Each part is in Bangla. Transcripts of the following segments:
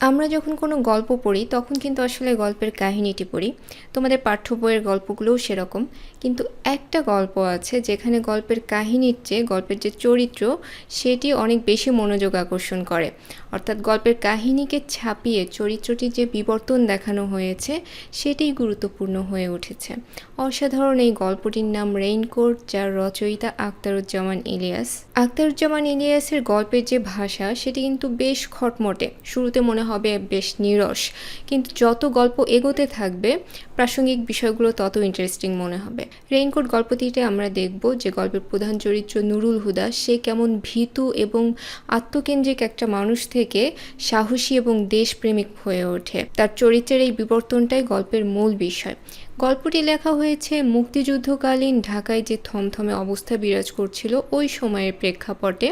আমরা যখন কোনো গল্প পড়ি, তখন কিন্তু আসলে গল্পের কাহিনীটি পড়ি। তোমাদের পাঠ্য বইয়ের গল্পগুলোও সেরকম। কিন্তু একটা গল্প আছে যেখানে গল্পের কাহিনীর চেয়ে, গল্পের যে চরিত্র, সেটি অনেক বেশি মনোযোগ আকর্ষণ করে। অর্থাৎ গল্পের কাহিনীকে ছাপিয়ে চরিত্রটির যে বিবর্তন দেখানো হয়েছে, সেটিই গুরুত্বপূর্ণ হয়ে উঠেছে। অসাধারণ এই গল্পটির নাম রেইনকোট, যার রচয়িতা আখতারুজ্জামান ইলিয়াস। আখতারুজ্জামান ইলিয়াসের গল্পের যে ভাষা, সেটি কিন্তু বেশ খটমটে। শুরুতে মনে হবে বেশ নিরস, কিন্তু যত গল্প এগোতে থাকবে, প্রাসঙ্গিক বিষয়গুলো তত ইন্টারেস্টিং মনে হবে। রেইনকোট গল্পটিতে আমরা দেখব যে গল্পের প্রধান চরিত্র নুরুল হুদা, সে কেমন ভীতু এবং আত্মকেন্দ্রিক একটা মানুষ থেকে সাহসী এবং দেশপ্রেমিক হয়ে ওঠে। তার চরিত্রের এই বিবর্তনটাই গল্পের মূল বিষয়। গল্পটি লেখা হয়েছে মুক্তিযুদ্ধকালীন ঢাকায় যে থমথমে অবস্থা বিরাজ করছিল ওই সময়ের প্রেক্ষাপটে।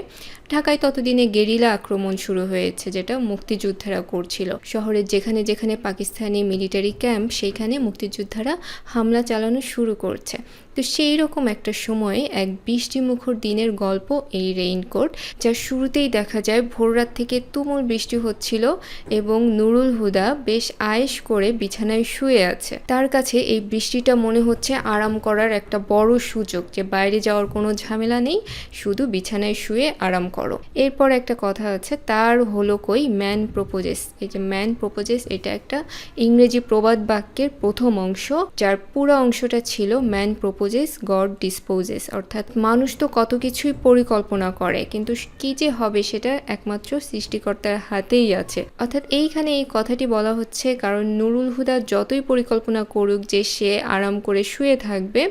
ঢাকায় ততদিনে গেরিলা আক্রমণ শুরু হয়েছে, যেটা মুক্তিযোদ্ধারা করছিল। শহরের যেখানে যেখানে পাকিস্তানি মিলিটারি ক্যাম্প, সেইখানে মুক্তিযোদ্ধারা হামলা চালানো শুরু করছে। তো সেই রকম একটা সময়ে এক বৃষ্টিমুখর দিনের গল্প এই রেইনকোট যার শুরুতেই দেখা যায় ভোররাত থেকে তুমুল বৃষ্টি হচ্ছিল এবং নুরুল হুদা বেশ আয়েশ করে বিছানায় শুয়ে আছে। তার কাছে এই বৃষ্টিটা মনে হচ্ছে আরাম করার একটা বড় সুযোগ, যে বাইরে যাওয়ার কোনো ঝামেলা নেই, শুধু বিছানায় শুয়ে আরাম করো। এরপর একটা কথা আছে, তার হলো কই? Man proposes. এই যে ম্যান প্রপোজেস, এটা একটা ইংরেজি প্রবাদ বাক্যের প্রথম অংশ, যার পুরো অংশটা ছিল ম্যান প্রপোজেস, গড ডিসপোজেস। অর্থাৎ মানুষ তো কত কিছুই পরিকল্পনা করে, কিন্তু কি যে হবে সেটা একমাত্র সৃষ্টিকর্তার হাতেই আছে। অর্থাৎ এইখানে এই কথাটি বলা হচ্ছে, কারণ নুরুল হুদা যতই পরিকল্পনা করুক যে সে আরাম করে শুয়ে থাকবে,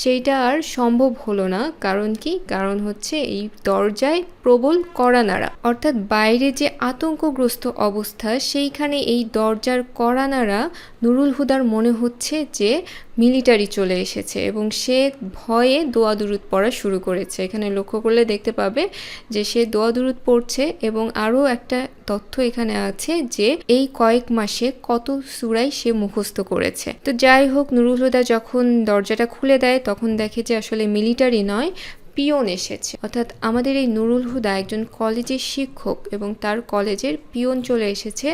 সেইটা আর সম্ভব হলো না। কারণ কি? কারণ হচ্ছে এই দরজায় প্রবল কড়া নাড়া। অর্থাৎ বাইরে যে আতঙ্কগ্রস্ত অবস্থা, সেইখানে এই দরজার কড়া নাড়া নুরুল হুদার মনে হচ্ছে যে মিলিটারি চলে এসেছে এবং সে ভয়ে দোয়া দুরুদ পড়া শুরু করেছে। এখানে লক্ষ্য করলে দেখতে পাবে যে সে দোয়া দুরুদ পড়ছে এবং আরও একটা তথ্য এখানে আছে যে এই কয়েক মাসে কত সুরাই সে মুখস্থ করেছে। তো যাই হোক, নুরুল হুদা যখন দরজাটা খুলে দেয়, তখন দেখে যে আসলে মিলিটারি নয় পিয়ন এসেছে অর্থাৎ আমাদের এই নুরুল হুদা একজন কলেজের শিক্ষক এবং তার কলেজের পিয়ন চলে এসেছে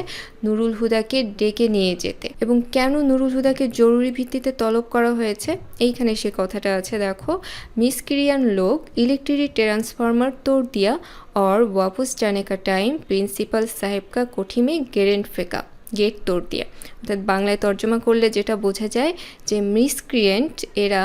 নুরুল হুদাকে ডেকে নিয়ে যেতে এবং কেন নুরুল হুদাকে জরুরি ভিত্তিতে তলব করা হয়েছে এইখানে সে কথাটা আছে দেখো মিসক্রিয়ান লোক ইলেকট্রিক ট্রান্সফরমার তোড় দিয়া और वापस जाने का टाइम प्रिंसिपल साहेब का कोठी में गेरेंट फेंका গেট তোড় দিয়ে। অর্থাৎ বাংলায় তর্জমা করলে যেটা বোঝা যায় যে মিসক্রিয়েন্ট এরা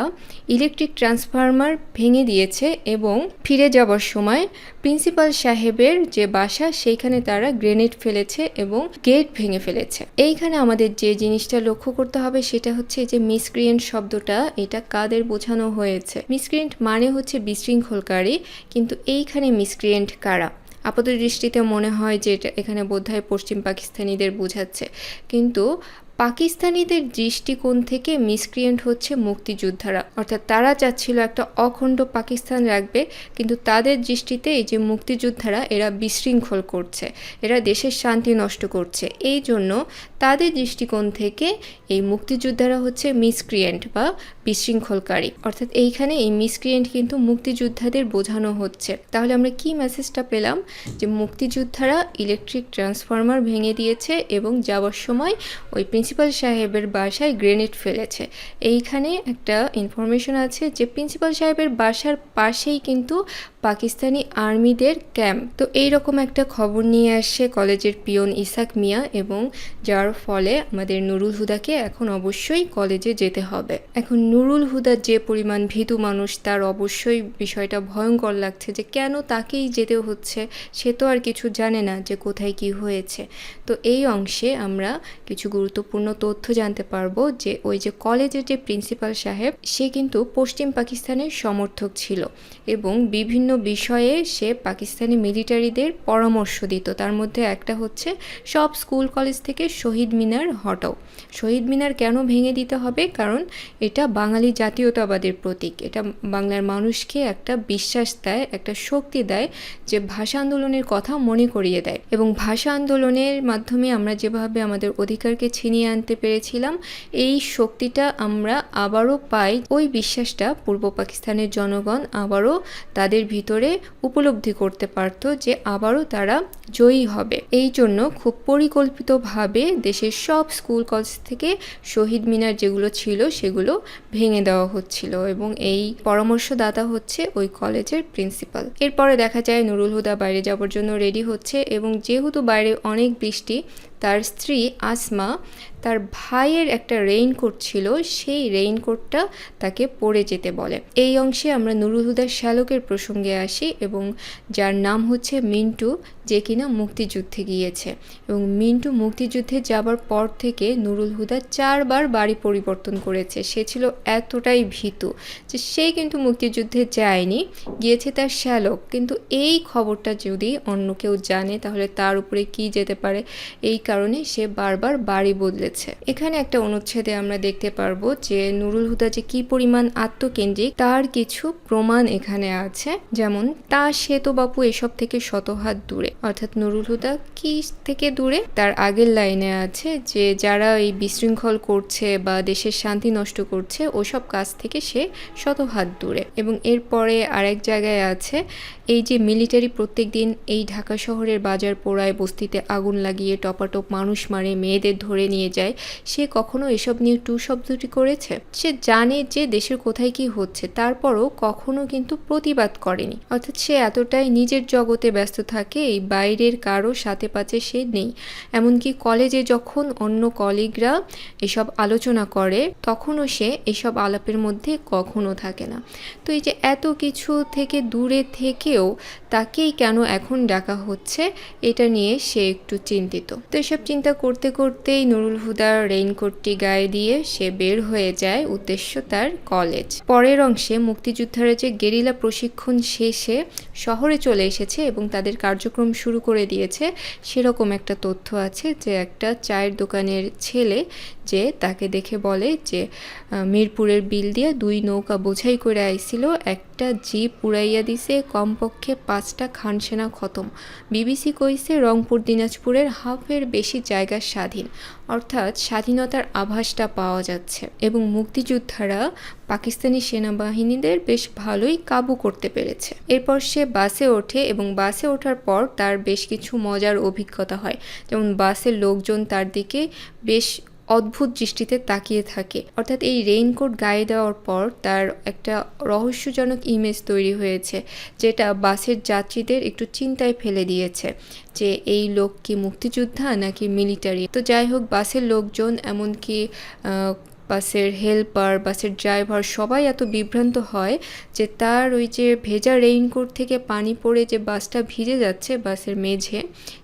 ইলেকট্রিক ট্রান্সফরমার ভেঙে দিয়েছে এবং ফিরে যাবার সময় প্রিন্সিপাল সাহেবের যে বাসা সেইখানে তারা গ্রেনেড ফেলেছে এবং গেট ভেঙে ফেলেছে। এইখানে আমাদের যে জিনিসটা লক্ষ্য করতে হবে সেটা হচ্ছে যে মিসক্রিয়েন্ট শব্দটা, এটা কাদের বোঝানো হয়েছে? মিসক্রিয়েন্ট মানে হচ্ছে বিশৃঙ্খলকারী, কিন্তু এইখানে মিসক্রিয়েন্ট কারা? আপাত দৃষ্টিতে মনে হয় যে এটা এখানে বোধহয় পশ্চিম পাকিস্তানিদের বোঝাচ্ছে। কিন্তু পাকিস্তানিদের দৃষ্টিকোণ থেকে মিসক্রিয়েন্ট হচ্ছে মুক্তিযোদ্ধারা। অর্থাৎ তারা চাচ্ছিল একটা অখণ্ড পাকিস্তান রাখবে, কিন্তু তাদের দৃষ্টিতে এই যে মুক্তিযোদ্ধারা, এরা বিশৃঙ্খল করছে। এরা দেশের শান্তি নষ্ট করছে। এই জন্য তাদের দৃষ্টিকোণ থেকে এই মুক্তিযোদ্ধারা হচ্ছে মিসক্রিয়েন্ট বা বিশৃঙ্খলকারী। অর্থাৎ এইখানে এই মিসক্রিয়েন্ট কিন্তু মুক্তিযোদ্ধাদের বোঝানো হচ্ছে। তাহলে আমরা কি মেসেজটা পেলাম? যে মুক্তিযোদ্ধারা ইলেকট্রিক ট্রান্সফরমার ভেঙে দিয়েছে এবং যাওয়ার সময় ওই প্রিন্সিপাল সাহেবের বাসায় গ্রেনেড ফেলেছে। এইখানে একটা ইনফরমেশন আছে যে, প্রিন্সিপাল সাহেবের বাসার পাশেই কিন্তু পাকিস্তানি আর্মিদের ক্যাম্প। তো এই রকম একটা খবর নিয়ে আসছে কলেজের পিয়ন ইসাক মিয়া এবং যার ফলে আমাদের নুরুল হুদাকে এখন অবশ্যই কলেজে যেতে হবে। এখন নুরুল হুদা যে পরিমাণ ভীতু মানুষ, তার অবশ্যই বিষয়টা ভয়ঙ্কর লাগছে যে, কেন তাকেই যেতে হচ্ছে? সে তো আর কিছু জানে না যে, কোথায় কি হয়েছে। তো এই অংশে আমরা কিছু গুরুত্বপূর্ণ তথ্য জানতে পারব যে ওই যে কলেজের যে প্রিন্সিপাল সাহেব, সে কিন্তু পশ্চিম পাকিস্তানের সমর্থক ছিল এবং বিভিন্ন বিষয়ে সে পাকিস্তানি মিলিটারিদের পরামর্শ দিত। তার মধ্যে একটা হচ্ছে, সব স্কুল কলেজ থেকে শহীদ মিনার হটাও। শহীদ মিনার কেন ভেঙে দিতে হবে? কারণ এটা বাঙালি জাতীয়তাবাদের প্রতীক। এটা বাংলার মানুষকে একটা বিশ্বাস দেয়, একটা শক্তি দেয় যে ভাষা আন্দোলনের কথা মনে করিয়ে দেয়। এবং ভাষা আন্দোলনের মাধ্যমে আমরা যেভাবে আমাদের অধিকারকে ছিনিয়ে ফিরিয়ে আনতে পেরেছিলাম। এই শক্তিটা আমরা আবারও পাই। ওই বিশ্বাসটা পূর্ব পাকিস্তানের জনগণ আবারও তাদের ভিতরে উপলব্ধি করতে পারত যে আবারও তারা জয়ী হবে। এই জন্য খুব পরিকল্পিতভাবে দেশের সব স্কুল কলেজ থেকে শহীদ মিনার যেগুলো ছিল সেগুলো ভেঙে দেওয়া হচ্ছিল এবং এই পরামর্শদাতা হচ্ছে ওই কলেজের প্রিন্সিপাল। এরপরে দেখা যায় নুরুল হুদা বাইরে যাওয়ার জন্য রেডি হচ্ছে এবং যেহেতু বাইরে অনেক বৃষ্টি, তার স্ত্রী আসমা তার ভাইয়ের একটা রেইনকোট ছিল, সেই রেইনকোটটা তাকে পরে যেতে বলে। এই অংশে আমরা নুরুল হুদার শ্যালকের প্রসঙ্গে আসি এবং যার নাম হচ্ছে মিন্টু, যে কিনা মুক্তিযুদ্ধে গিয়েছে। এবং মিন্টু মুক্তিযুদ্ধে যাবার পর থেকে নুরুল হুদা চারবার বাড়ি পরিবর্তন করেছে। সে ছিল এতটাই ভীতু যে সে কিন্তু মুক্তিযুদ্ধে যায়নি, গিয়েছে তার শ্যালক। কিন্তু এই খবরটা যদি অন্য কেউ জানে, তাহলে তার উপরে কি যেতে পারে? এই কারণে সে বারবার বাড়ি বদলেছে এখানে একটা অনুচ্ছেদে আমরা দেখতে পারব যে নুরুল হুদা যে কি পরিমাণ আত্মকেন্দ্রিক, তার কিছু প্রমাণ এখানে আছে। যেমন, তা শ্বেত বাপু এসব থেকে শতহাত দূরে। অর্থাৎ নুরুল হুদা কি থেকে দূরে? তার আগের লাইনে আছে যে যারা এই বিশৃঙ্খল করছে বা দেশের শান্তি নষ্ট করছে, ওসব কাজ থেকে সে শতহাত দূরে। এবং এরপরে আরেক জায়গায় আছে এই যে মিলিটারি প্রত্যেক দিন এই ঢাকা শহরের বাজার পোড়ায় বস্তিতে আগুন লাগিয়ে টপাটপ মানুষ মারে, মেয়েদের ধরে নিয়ে যায়, সে কখনো এসব নিয়ে টু শব্দটি করেছে? সে জানে যে দেশের কোথায় কি হচ্ছে, তারপরও কখনো কিন্তু প্রতিবাদ করেনি। অর্থাৎ সে এতটাই নিজের জগতে ব্যস্ত থাকে, এই বাইরের কারও সাথে পাচে সে নেই। এমনকি কলেজে যখন অন্য কলিগরা এসব আলোচনা করে, তখনও সে এসব আলাপের মধ্যে কখনো থাকে না। তো এই যে এত কিছু থেকে দূরে থেকেও তাকেই কেন এখন ডাকা হচ্ছে, এটা নিয়ে সে একটু চিন্তিত। তো এসব চিন্তা করতে করতেই নুরুল হুদার রেইনকোটটি গায়ে দিয়ে সে বের হয়ে যায় উদ্দেশ্য তার কলেজ। পরের অংশে মুক্তিযোদ্ধারা যে গেরিলা প্রশিক্ষণ শেষে শহরে চলে এসেছে এবং তাদের কার্যক্রম শুরু করে দিয়েছে, সেরকম একটা তথ্য আছে যে একটা চায়ের দোকানের ছেলে যে তাকে দেখে বলে যে মিরপুরের বিল দিয়ে দুই নৌকা বোঝাই করে আইছিল, একটা জিপ উড়াইয়া দিছে কমপক্ষে পাঁচটা খানসেনা খতম। বিবিসি কইছে রংপুর, দিনাজপুরের হাফের বেশি জায়গা স্বাধীন। অর্থাৎ স্বাধীনতার আভাসটা পাওয়া যাচ্ছে এবং মুক্তিযোদ্ধারা পাকিস্তানি সেনাবাহিনীদের বেশ ভালোই কাবু করতে পেরেছে। এরপর সে বাসে ওঠে এবং বাসে ওঠার পর তার বেশ কিছু মজার অভিজ্ঞতা হয়। যেমন বাসের লোকজন তার দিকে বেশ অদ্ভুত দৃষ্টিতে তাকিয়ে থাকে। অর্থাৎ এই রেইনকোট গায়ে দেওয়ার পর তার একটা রহস্যজনক ইমেজ তৈরি হয়েছে, যেটা বাসের যাত্রীদের একটু চিন্তায় ফেলে দিয়েছে যে এই লোক কি মুক্তিযোদ্ধা নাকি মিলিটারি তো যাই হোক, বাসের লোকজন এমনকি বাসের হেল্পার বাসের ড্রাইভার সবাই এত বিভ্রান্ত হয় যে তার ওই যে ভেজা রেইনকোট থেকে পানি পড়ে যে বাসটা ভিজে যাচ্ছে বাসের মেঝে,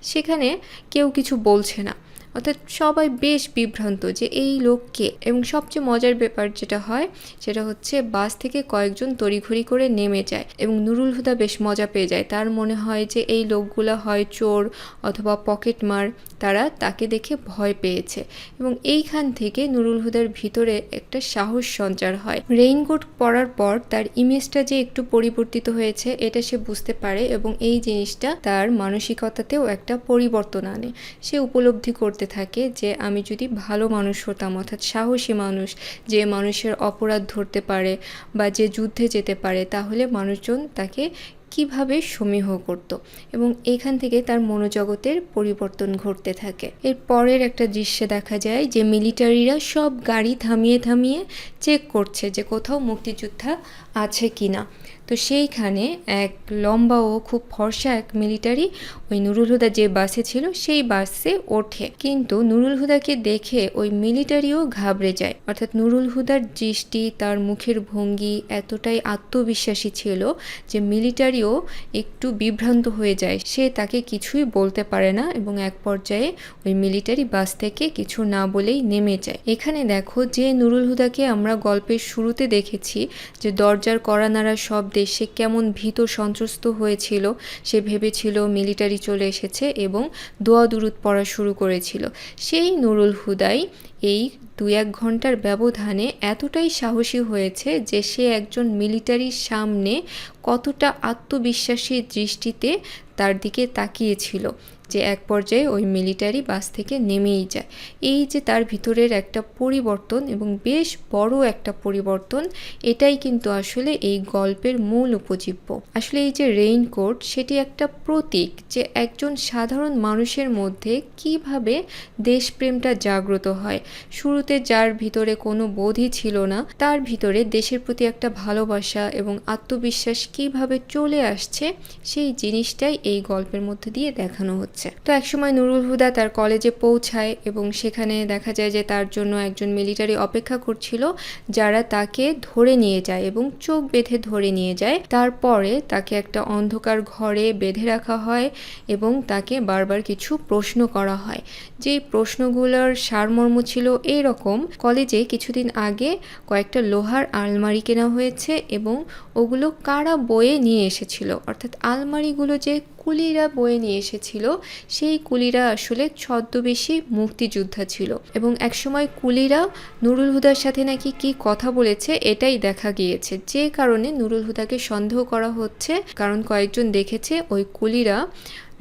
সেখানে কেউ কিছু বলছে না। অর্থাৎ সবাই বেশ বিভ্রান্ত যে এই লোককে এবং সবচেয়ে মজার ব্যাপার যেটা হয়, সেটা হচ্ছে বাস থেকে কয়েকজন তড়িঘড়ি করে নেমে যায় এবং নুরুল হুদা বেশ মজা পেয়ে যায়। তার মনে হয় যে এই লোকগুলো হয় চোর অথবা পকেটমার তারা তাকে দেখে ভয় পেয়েছে এবং এইখান থেকে নুরুল হুদার ভিতরে একটা সাহস সঞ্চার হয়। রেইনকোট পরার পর তার ইমেজটা যে একটু পরিবর্তিত হয়েছে, এটা সে বুঝতে পারে এবং এই জিনিসটা তার মানসিকতাতেও একটা পরিবর্তন আনে। সে উপলব্ধি করতে থাকে যে, আমি যদি ভালো মানুষ হতাম, অর্থাৎ সাহসী মানুষ, যে মানুষের অপরাধ ধরতে পারে বা যে যুদ্ধে যেতে পারে, তাহলে মানুষজন তাকে কীভাবে সমীহ করত? এবং এখান থেকে তার মনোজগতের পরিবর্তন ঘটতে থাকে। এর পরের একটা দৃশ্যে দেখা যায় যে, মিলিটারিরা সব গাড়ি থামিয়ে থামিয়ে চেক করছে যে, কোথাও মুক্তিযোদ্ধা আছে কিনা। তো সেইখানে এক লম্বা ও খুব ফর্সা এক মিলিটারি ওই নুরুল হুদা যে বাসে ছিল, সেই বাসে ওঠে। কিন্তু নুরুল হুদাকে দেখে ওই মিলিটারিও ঘাবড়ে যায়। অর্থাৎ নুরুল হুদার দৃষ্টি, তার মুখের ভঙ্গি এতটাই আত্মবিশ্বাসী ছিল যে মিলিটারিও একটু বিভ্রান্ত হয়ে যায়। সে তাকে কিছুই বলতে পারে না এবং এক পর্যায়ে ওই মিলিটারি বাস থেকে কিছু না বলেই নেমে যায়। এখানে দেখো যে নুরুল হুদাকে আমরা গল্পের শুরুতে দেখেছি যে দরজার কড়া নাড়া শব্দে সে কেমন ভীত সন্ত্রস্ত হয়েছিল সে ভেবেছিল মিলিটারি চলে এসেছে এবং দোয়া দুরুদ পড়া শুরু করেছিল। সেই নুরুল হুদাই এই দু এক ঘণ্টার ব্যবধানে এতটাই সাহসী হয়েছে যে সে একজন মিলিটারির সামনে কতটা আত্মবিশ্বাসী দৃষ্টিতে তার দিকে তাকিয়েছিল। যে এক পর্যায়ে ওই মিলিটারি বাস থেকে নেমেই যায়। এই যে তার ভিতরের একটা পরিবর্তন এবং বেশ বড় একটা পরিবর্তন, এটাই কিন্তু আসলে এই গল্পের মূল উপজীব্য। আসলে এই যে রেইনকোট, সেটি একটা প্রতীক যে একজন সাধারণ মানুষের মধ্যে কীভাবে দেশপ্রেমটা জাগ্রত হয়। শুরুতে যার ভিতরে কোনো বোধই ছিল না, তার ভিতরে দেশের প্রতি একটা ভালোবাসা এবং আত্মবিশ্বাস কীভাবে চলে আসছে, সেই জিনিসটাই এই গল্পের মধ্যে দিয়ে দেখানো হচ্ছে। তো একসময় নুরুল হুদা তার কলেজে পৌঁছায় এবং সেখানে দেখা যায় যে তার জন্য একজন মিলিটারি অপেক্ষা করছিল যারা তাকে ধরে নিয়ে যায় এবং চোখ বেঁধে ধরে নিয়ে যায়। তারপরে তাকে একটা অন্ধকার ঘরে বেঁধে রাখা হয় এবং তাকে বারবার কিছু প্রশ্ন করা হয়। যেই প্রশ্নগুলোর সারমর্ম ছিল এরকম কলেজে কিছুদিন আগে কয়েকটা লোহার আলমারি কেনা হয়েছে এবং ওগুলো কারা বয়ে নিয়ে এসেছিল? অর্থাৎ আলমারিগুলো যে কুলিরা বয়ে নিয়ে এসেছিল। সেই কুলিরা আসলে ছদ্মবেশী মুক্তিযোদ্ধা ছিল এবং একসময় কুলিরা নুরুল হুদার সাথে নাকি কি কথা বলেছে এটাই দেখা গিয়েছে। যে কারণে নুরুল হুদাকে সন্দেহ করা হচ্ছে। কারণ কয়েকজন দেখেছে ওই কুলিরা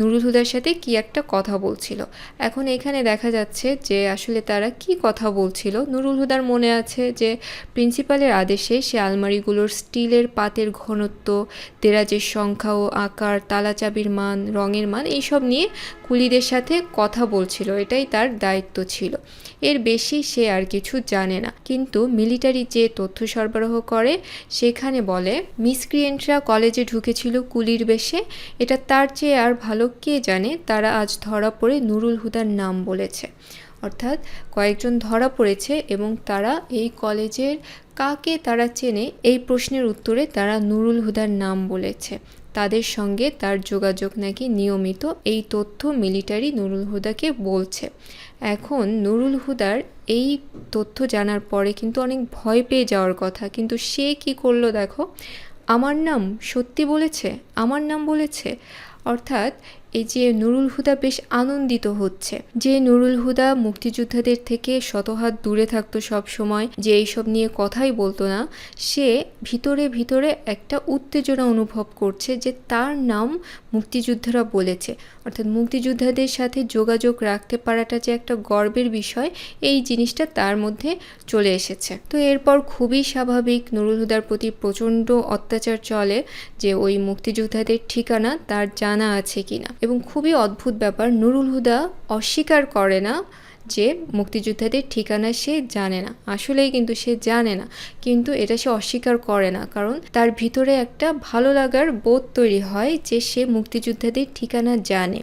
নুরুল হুদার সাথে কি একটা কথা বলছিল। এখন এখানে দেখা যাচ্ছে যে আসলে তারা কি কথা বলছিল। নুরুল হুদার মনে আছে যে প্রিন্সিপালের আদেশে সে আলমারিগুলোর স্টিলের পাতের ঘনত্ব দেরাজের সংখ্যা ও আকার তালা চাবির মান, রঙের মান এইসব নিয়ে কুলিদের সাথে কথা বলছিল। এটাই তার দায়িত্ব ছিল। এর বেশি সে আর কিছু জানে না। কিন্তু মিলিটারি যে তথ্য সরবরাহ করে, সেখানে বলে, মিসক্রিয়েন্টরা কলেজে ঢুকেছিল কুলির বেশে। এটা তার চেয়ে আর ভালো কে জানে, তারা আজ ধরা পড়ে নুরুল হুদার নাম বলেছে। অর্থাৎ কয়েকজন ধরা পড়েছে এবং তারা এই কলেজের কাকে তারা চেনে, এই প্রশ্নের উত্তরে তারা নুরুল হুদার নাম বলেছে। তাদের সঙ্গে তার যোগাযোগ নাকি নিয়মিত, এই তথ্য মিলিটারি নুরুল হুদাকে বলছে। এখন নুরুল হুদার এই তথ্য জানার পরে কিন্তু অনেক ভয় পেয়ে যাওয়ার কথা, কিন্তু সে কি করল দেখো? আমার নাম সত্যি বলেছে? আমার নাম বলেছে? অর্থাৎ এই যে নুরুল হুদা বেশ আনন্দিত হচ্ছে যে নুরুল হুদা মুক্তিযোদ্ধাদের থেকে শতহাত দূরে থাকতো সব সময়, যে এইসব নিয়ে কথাই বলতো না, সে ভিতরে ভিতরে একটা উত্তেজনা অনুভব করছে যে তার নাম মুক্তিযোদ্ধারা বলেছে। অর্থাৎ মুক্তিযোদ্ধাদের সাথে যোগাযোগ রাখতে পারাটা যে একটা গর্বের বিষয়, এই জিনিসটা তার মধ্যে চলে এসেছে। তো এরপর খুবই স্বাভাবিক নুরুল হুদার প্রতি প্রচণ্ড অত্যাচার চলে যে ওই মুক্তিযোদ্ধাদের ঠিকানা তার জানা আছে কিনা। এবং খুবই অদ্ভুত ব্যাপার নুরুল হুদা অস্বীকার করে না। যে মুক্তিযোদ্ধাদের ঠিকানা সে জানে না। আসলেই কিন্তু সে জানে না, কিন্তু এটা সে অস্বীকার করে না, কারণ তার ভিতরে একটা ভালো লাগার বোধ তৈরি হয় যে সে মুক্তিযোদ্ধাদের ঠিকানা জানে।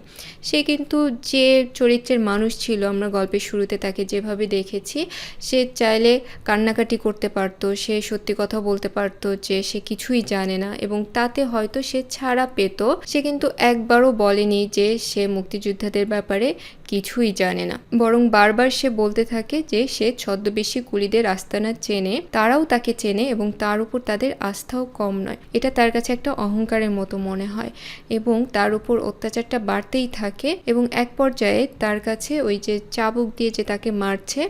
সে কিন্তু যে চরিত্রের মানুষ ছিল, আমরা গল্পের শুরুতে তাকে যেভাবে দেখেছি, সে চাইলে কান্নাকাটি করতে পারতো, সে সত্যি কথা বলতে পারতো যে সে কিছুই জানে না, এবং তাতে হয়তো সে ছাড়া পেত। সে কিন্তু একবারও বলেনি যে সে মুক্তিযোদ্ধাদের ব্যাপারে কিছুই জানে না। বরং বারবার সে বলতে থাকে যে, সে ছদ্মবেশী কুলিদের আস্তানা চেনে, তারাও তাকে চেনে এবং তার উপর তাদের আস্থাও কম নয়। এটা তার কাছে একটা অহংকারের মতো মনে হয় এবং তার উপর অত্যাচারটা বাড়তেই থাকে এবং এক পর্যায়ে তার কাছে ওই যে চাবুক দিয়ে যে তাকে মারছে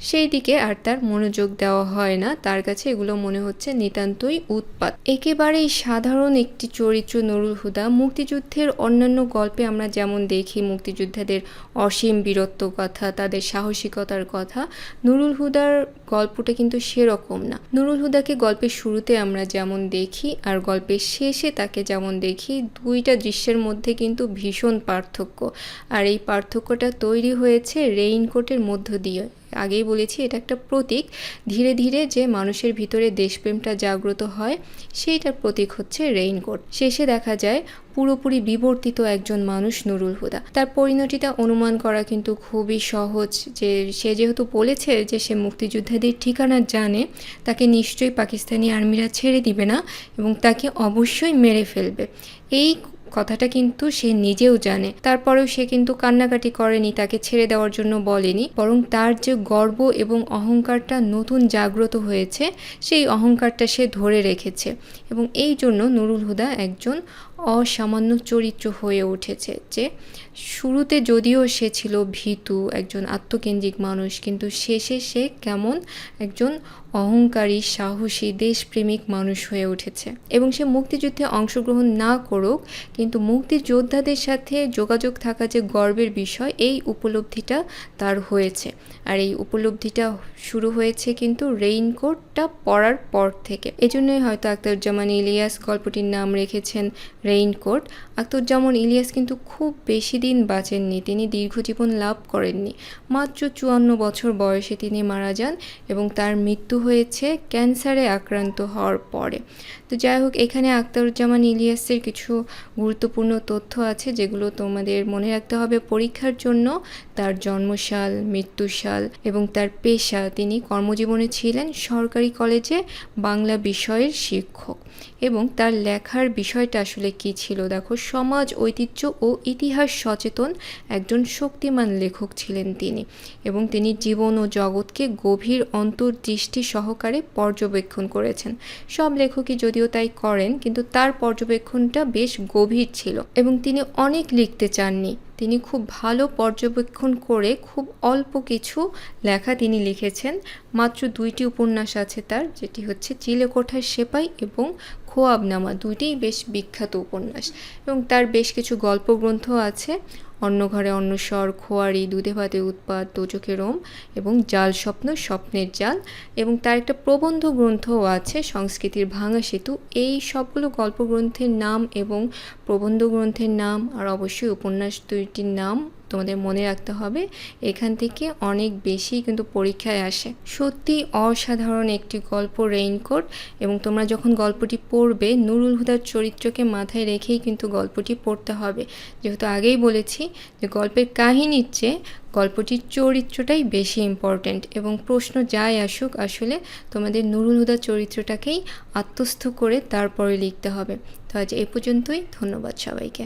সেই দিকে আর তার মনোযোগ দেওয়া হয় না। তার কাছে এগুলো মনে হচ্ছে নিতান্তই উৎপাত। একেবারেই সাধারণ একটি চরিত্র নুরুল হুদা। মুক্তিযুদ্ধের অন্যান্য গল্পে আমরা যেমন দেখি মুক্তিযোদ্ধাদের অসীম বীরত্ব কথা, তাদের সাহসিকতার কথা, নুরুল হুদার গল্পটা কিন্তু সেরকম না। নুরুল হুদাকে গল্পের শুরুতে আমরা যেমন দেখি আর গল্পের শেষে তাকে যেমন দেখি, দুইটা দৃশ্যের মধ্যে কিন্তু ভীষণ পার্থক্য। আর এই পার্থক্যটা তৈরি হয়েছে রেইনকোটের মধ্য দিয়ে। আগেই বলেছি, এটা একটা প্রতীক। ধীরে ধীরে যে মানুষের ভিতরে দেশপ্রেমটা জাগ্রত হয়, সেইটার প্রতীক হচ্ছে রেইনকোট। শেষে দেখা যায়, পুরোপুরি বিবর্তিত একজন মানুষ নুরুল হুদা। তার পরিণতিটা অনুমান করা কিন্তু খুবই সহজ যে, সে যেহেতু বলেছে যে সে মুক্তিযোদ্ধাদের ঠিকানা জানে, তাকে নিশ্চয়ই পাকিস্তানি আর্মিরা ছেড়ে দিবে না এবং তাকে অবশ্যই মেরে ফেলবে। এই কথাটা কিন্তু সে নিজেও জানে। তারপরেও সে কিন্তু কান্নাকাটি করেনি, তাকে ছেড়ে দেওয়ার জন্য বলেনি। বরং তার যে গর্ব এবং অহংকারটা নতুন জাগ্রত হয়েছে, সেই অহংকারটা সে ধরে রেখেছে। এবং এই জন্য নুরুল হুদা একজন অসামান্য চরিত্র হয়ে উঠেছে যে শুরুতে যদিও সে ছিল ভীতু, একজন আত্মকেন্দ্রিক মানুষ, কিন্তু শেষে সে কেমন একজন অহংকারী, সাহসী, দেশপ্রেমিক মানুষ হয়ে উঠেছে। এবং সে মুক্তিযুদ্ধে অংশগ্রহণ না করুক, কিন্তু মুক্তিযোদ্ধাদের সাথে যোগাযোগ থাকা যে গর্বের বিষয়, এই উপলব্ধিটা তার হয়েছে। আর এই উপলব্ধিটা শুরু হয়েছে কিন্তু রেইনকোটটা পরার পর থেকে। এজন্যই হয়তো আখতারুজ্জামান ইলিয়াস গল্পটির নাম রেখেছেন রেইনকোট। আখতারুজ্জামান ইলিয়াস কিন্তু খুব বেশি দিন বাঁচেননি, তিনি দীর্ঘজীবন লাভ করেননি। মাত্র চুয়ান্ন বছর বয়সে তিনি মারা যান এবং তার মৃত্যু হয়েছে ক্যান্সারে আক্রান্ত হওয়ার পরে। তো যাই হোক, এখানে আখতারুজ্জামান ইলিয়াসের কিছু গুরুত্বপূর্ণ তথ্য আছে, যেগুলো তোমাদের মনে রাখতে হবে। পরীক্ষার জন্য তার জন্মসাল, মৃত্যুসাল এবং তার পেশা তিনি কর্মজীবনে ছিলেন সরকারি কলেজে বাংলা বিষয়ের শিক্ষক। এবং তার লেখার বিষয়টা আসলে কি ছিল? দেখো, সমাজ, ঐতিহ্য ও ইতিহাস সচেতন একজন শক্তিমান লেখক ছিলেন তিনি এবং তিনি জীবন ও জগৎকে গভীর অন্তর্দৃষ্টি সহকারে পর্যবেক্ষণ করেছেন। সব লেখকই যদিও তাই করেন, কিন্তু তার পর্যবেক্ষণটা বেশ গভীর ছিল এবং তিনি অনেক লিখতে চাননি। তিনি খুব ভালো পর্যবেক্ষণ করে খুব অল্প কিছু লেখা তিনি লিখেছেন। মাত্র দুইটি উপন্যাস আছে তার, যেটি হচ্ছে চিলেকোঠার সেপাই এবং খোয়াবনামা। দুইটিই বেশ বিখ্যাত উপন্যাস এবং তার বেশ কিছু গল্প গ্রন্থ আছে। অন্য ঘরে অন্য স্বর, খোয়ারি দুধে ভাতে উৎপাত দোচকে রোম এবং জাল স্বপ্ন, স্বপ্নের জাল এবং তার একটা প্রবন্ধ গ্রন্থও আছে, সংস্কৃতির ভাঙা সেতু। এই সবগুলো গল্প গ্রন্থের নাম এবং প্রবন্ধ গ্রন্থের নাম আর অবশ্যই উপন্যাস দুইটির নাম তোমাদের মনে রাখতে হবে, এখান থেকে অনেক বেশি কিন্তু পরীক্ষায় আসে। সত্যি অসাধারণ একটি গল্প রেইনকোট এবং তোমরা যখন গল্পটি পড়বে, নুরুল হুদার চরিত্রকে মাথায় রেখেই কিন্তু গল্পটি পড়তে হবে। যেহেতু আগেই বলেছি যে গল্পের কাহিনীর চেয়ে গল্পটির চরিত্রটাই বেশি ইম্পর্ট্যান্ট এবং প্রশ্ন যাই আসুক, আসলে তোমাদের নুরুল হুদার চরিত্রটাকেই আত্মস্থ করে তারপরে লিখতে হবে। তো আজ এ পর্যন্তই, ধন্যবাদ সবাইকে।